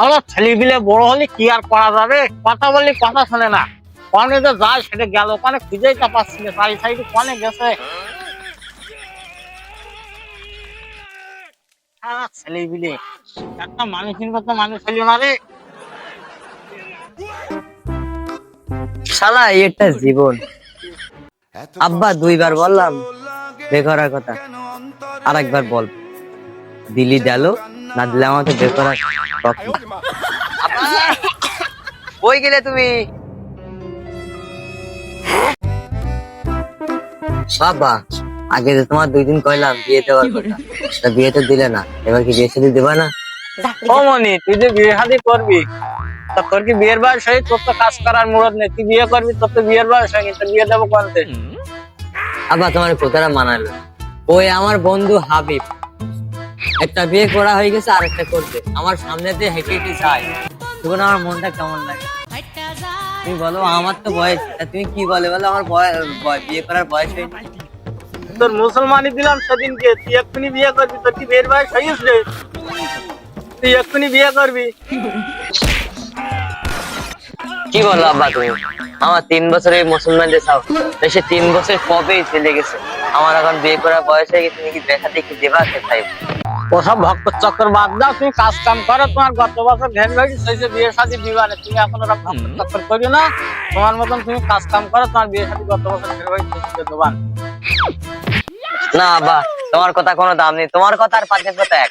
আমরা বড় হলে কি আর করা যাবে? কথা বললে কথা শোনে না। কনে যে যায়, সেটা গেল। ওখানে খুঁজেই তা পাচ্ছি না। সাইড কনে গেছে। ছেলেপিলে। একটা মতো মানুষ ছিল না রে। শালা একটা জীবন। আব্বা দুইবার বললাম বেকরার কথা। আর একবার বল। দিলি দিল না দিলে আমাকে বেকরার কই গেলে তুমি? বাবা আগে তো তোমার দুই দিন কইলাম বিয়ে দেওয়ার কথা তা বিয়ে তো দিলে না এবার কি বিয়ে শাদী দেবা না? ও মনি তুই যে বিয়ে শাদি করবি। তা তোর কি বিয়ের বয়স হয়ে তোর তো কাজ করার মুরত নেই। তুই বিয়ে করবি তোর তো বিয়ের বয়স হয়নি তো বিয়ে দেবো করতে আবার তোমার কোথাটা মানালো। ওই আমার বন্ধু হাবিব। একটা বিয়ে করা হয়ে গেছে আর একটা করবে। আমার সামনে দিয়ে হেঁটে হেঁটে যায়। তখন আমার মনটা কেমন লাগে? তুমি বলো আমার তো বয়স। তুমি কি বলে? বলো আমার বয়স বয়- বিয়ে করার বয়স হয়নি। তোর মুসলমানি দিলাম সেদিনকে। তুই এক্ষুনি বিয়ে করবি তোর কি বিয়ের বয়স হয়ে গেছে? তুই এক্ষুনি বিয়ে করবি? কি বলো আব্বা তুমি? আমার তিন বছরে মুসলমানদের চাও সে তিন বছর কবেই চলে গেছে? আমার এখন বিয়ে করার বয়স হয়ে গেছে তুমি কি দেখা দেখি দেবা কোথায় ওসব ভক্ত চক্কর বাদ দাও তুমি কাজ কাম করো তোমার গত বছর ঢের ভেড়ি সেই বিয়ে শাদি দিবানে তুমি এখন ওরা ভক্ত চক্কর করিও না তোমার মতন তুমি কাজ কাম করো তোমার বিয়ে শাদি গত বছর ভেড়ি সেই দেবান না আব্বা তোমার কথা কোনো দাম নেই তোমার কথা আর পাঁচের কথা এক।